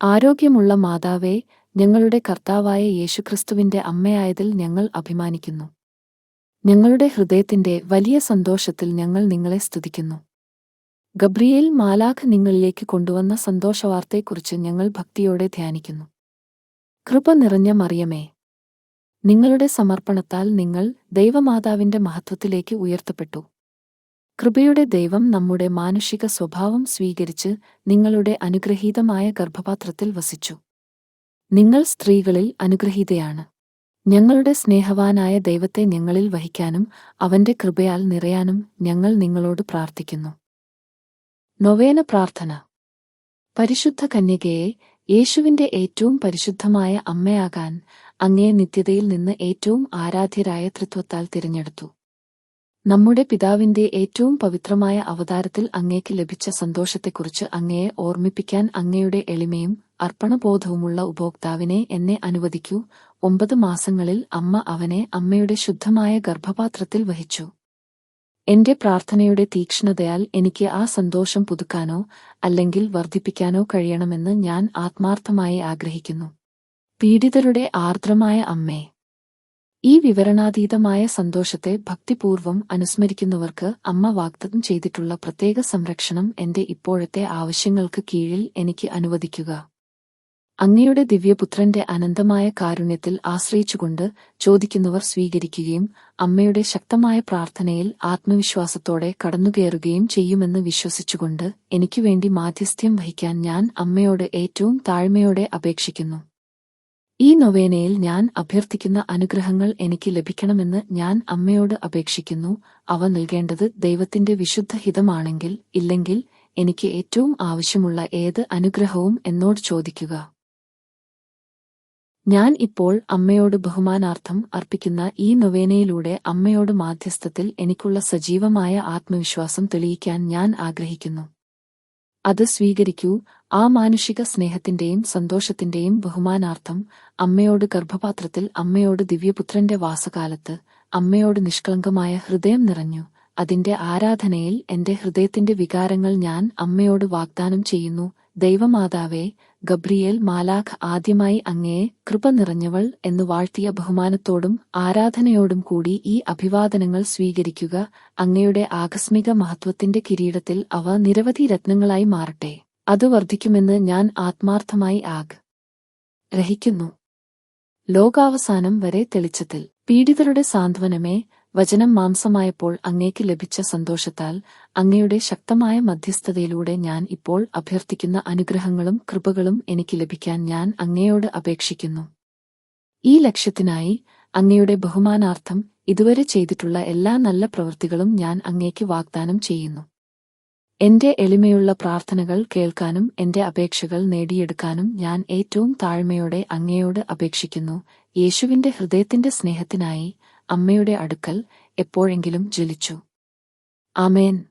ആരോഗ്യമുള്ള മാതാവേ ഞങ്ങളുടെ കർത്താവായ യേശുക്രിസ്തുവിന്റെ അമ്മയായതിൽ ഞങ്ങൾ അഭിമാനിക്കുന്നു. ഞങ്ങളുടെ ഹൃദയത്തിന്റെ വലിയ സന്തോഷത്തിൽ ഞങ്ങൾ നിങ്ങളെ സ്തുതിക്കുന്നു. ഗബ്രിയേൽ മാലാഖ് നിങ്ങളിലേക്ക് കൊണ്ടുവന്ന സന്തോഷവാർത്തയെക്കുറിച്ച് ഞങ്ങൾ ഭക്തിയോടെ ധ്യാനിക്കുന്നു. കൃപ നിറഞ്ഞ മറിയമേ നിങ്ങളുടെ സമർപ്പണത്താൽ നിങ്ങൾ ദൈവമാതാവിന്റെ മഹത്വത്തിലേക്ക് ഉയർത്തപ്പെട്ടു. കൃപയുടെ ദൈവം നമ്മുടെ മാനുഷിക സ്വഭാവം സ്വീകരിച്ച് നിങ്ങളുടെ അനുഗ്രഹീതമായ ഗർഭപാത്രത്തിൽ വസിച്ചു. നിങ്ങൾ സ്ത്രീകളിൽ അനുഗ്രഹീതയാണ്. ഞങ്ങളുടെ സ്നേഹവാനായ ദൈവത്തെ ഞങ്ങളിൽ വഹിക്കാനും അവന്റെ കൃപയാൽ നിറയാനും ഞങ്ങൾ നിങ്ങളോട് പ്രാർത്ഥിക്കുന്നു. നൊവേന പ്രാർത്ഥന. പരിശുദ്ധ കന്യകയെ യേശുവിന്റെ ഏറ്റവും പരിശുദ്ധമായ അമ്മയാകാൻ അങ്ങേ നിത്യതയിൽ നിന്ന് ഏറ്റവും ആരാധ്യരായ തൃത്വത്താൽ തിരഞ്ഞെടുത്തു. നമ്മുടെ പിതാവിന്റെ ഏറ്റവും പവിത്രമായ അവതാരത്തിൽ അങ്ങേക്ക് ലഭിച്ച സന്തോഷത്തെക്കുറിച്ച് അങ്ങയെ ഓർമ്മിപ്പിക്കാൻ അങ്ങയുടെ എളിമയും അർപ്പണബോധവുമുള്ള ഉപഭോക്താവിനെ എന്നെ അനുവദിക്കൂ. ഒമ്പത് മാസങ്ങളിൽ അമ്മ അവനെ അമ്മയുടെ ശുദ്ധമായ ഗർഭപാത്രത്തിൽ വഹിച്ചു. എന്റെ പ്രാർത്ഥനയുടെ തീക്ഷ്ണതയാൽ എനിക്ക് ആ സന്തോഷം പുതുക്കാനോ അല്ലെങ്കിൽ വർദ്ധിപ്പിക്കാനോ കഴിയണമെന്ന് ഞാൻ ആത്മാർത്ഥമായി ആഗ്രഹിക്കുന്നു. പീഡിതരുടെ ആർദ്രമായ അമ്മേ ഈ വിവരണാതീതമായ സന്തോഷത്തെ ഭക്തിപൂർവം അനുസ്മരിക്കുന്നവർക്ക് അമ്മ വാഗ്ദത്തം ചെയ്തിട്ടുള്ള പ്രത്യേക സംരക്ഷണം എന്റെ ഇപ്പോഴത്തെ ആവശ്യങ്ങൾക്ക് കീഴിൽ എനിക്ക് അനുവദിക്കുക. അങ്ങയുടെ ദിവ്യപുത്രന്റെ അനന്തമായ കാരുണ്യത്തിൽ ആശ്രയിച്ചുകൊണ്ട് ചോദിക്കുന്നവർ സ്വീകരിക്കുകയും അമ്മയുടെ ശക്തമായ പ്രാർത്ഥനയിൽ ആത്മവിശ്വാസത്തോടെ കടന്നുകയറുകയും ചെയ്യുമെന്ന് വിശ്വസിച്ചുകൊണ്ട് എനിക്കുവേണ്ടി മാധ്യസ്ഥ്യം വഹിക്കാൻ ഞാൻ അമ്മയോട് ഏറ്റവും താഴ്മയോടെ അപേക്ഷിക്കുന്നു. ഈ നൊവേനയിൽ ഞാൻ അഭ്യർത്ഥിക്കുന്ന അനുഗ്രഹങ്ങൾ എനിക്ക് ലഭിക്കണമെന്ന് ഞാൻ അമ്മയോട് അപേക്ഷിക്കുന്നു. അവ നൽകേണ്ടത് ദൈവത്തിന്റെ വിശുദ്ധ ഹിതമാണെങ്കിൽ ഇല്ലെങ്കിൽ എനിക്ക് ഏറ്റവും ആവശ്യമുള്ള ഏത് അനുഗ്രഹവും എന്നോട് ചോദിക്കുക. ഞാൻ ഇപ്പോൾ അമ്മയോട് ബഹുമാനാർത്ഥം അർപ്പിക്കുന്ന ഈ നൊവേനയിലൂടെ അമ്മയോട് മാധ്യസ്ഥത്തിൽ എനിക്കുള്ള സജീവമായ ആത്മവിശ്വാസം തെളിയിക്കാൻ ഞാൻ ആഗ്രഹിക്കുന്നു. അത് സ്വീകരിക്കൂ. ആ മാനുഷിക സ്നേഹത്തിന്റെയും സന്തോഷത്തിന്റെയും ബഹുമാനാർത്ഥം അമ്മയോട് ഗർഭപാത്രത്തിൽ അമ്മയോട് ദിവ്യപുത്രന്റെ വാസകാലത്ത് അമ്മയോട് നിഷ്കളങ്കമായ ഹൃദയം നിറഞ്ഞു. അതിന്റെ ആരാധനയിൽ എന്റെ ഹൃദയത്തിന്റെ വികാരങ്ങൾ ഞാൻ അമ്മയോട് വാഗ്ദാനം ചെയ്യുന്നു. ദൈവമാതാവേ ഗബ്രിയേൽ മാലാഖ് ആദ്യമായി അങ്ങയെ കൃപ നിറഞ്ഞവൾ എന്ന് വാഴ്ത്തിയ ബഹുമാനത്തോടും ആരാധനയോടും കൂടി ഈ അഭിവാദനങ്ങൾ സ്വീകരിക്കുക അങ്ങയുടെ ആകസ്മിക മഹത്വത്തിന്റെ കിരീടത്തിൽ അവ നിരവധി രത്നങ്ങളായി മാറട്ടെ. അത് വർദ്ധിക്കുമെന്ന് ഞാൻ ആത്മാർത്ഥമായി ആഗ് ഗ്രഹിക്കുന്നു. ലോകാവസാനം വരെ തെളിച്ചത്തിൽ. പീഡിതരുടെ സാന്ത്വനമേ വചനം മാംസമായപ്പോൾ അങ്ങേക്ക് ലഭിച്ച സന്തോഷത്താൽ അങ്ങയുടെ ശക്തമായ മധ്യസ്ഥതയിലൂടെ ഞാൻ ഇപ്പോൾ അഭ്യർത്ഥിക്കുന്ന അനുഗ്രഹങ്ങളും കൃപകളും എനിക്ക് ലഭിക്കാൻ ഞാൻ അങ്ങയോട് അപേക്ഷിക്കുന്നു. ഈ ലക്ഷ്യത്തിനായി അങ്ങയുടെ ബഹുമാനാർത്ഥം ഇതുവരെ ചെയ്തിട്ടുള്ള എല്ലാ നല്ല പ്രവൃത്തികളും ഞാൻ അങ്ങേക്ക് വാഗ്ദാനം ചെയ്യുന്നു. എന്റെ എളിമയുള്ള പ്രാർത്ഥനകൾ കേൾക്കാനും എന്റെ അപേക്ഷകൾ നേടിയെടുക്കാനും ഞാൻ ഏറ്റവും താഴ്മയോടെ അങ്ങയോട് അപേക്ഷിക്കുന്നു. യേശുവിന്റെ ഹൃദയത്തിന്റെ സ്നേഹത്തിനായി അമ്മയുടെ അടുക്കൽ എപ്പോഴെങ്കിലും ജ്വലിച്ചു. ആമേൻ.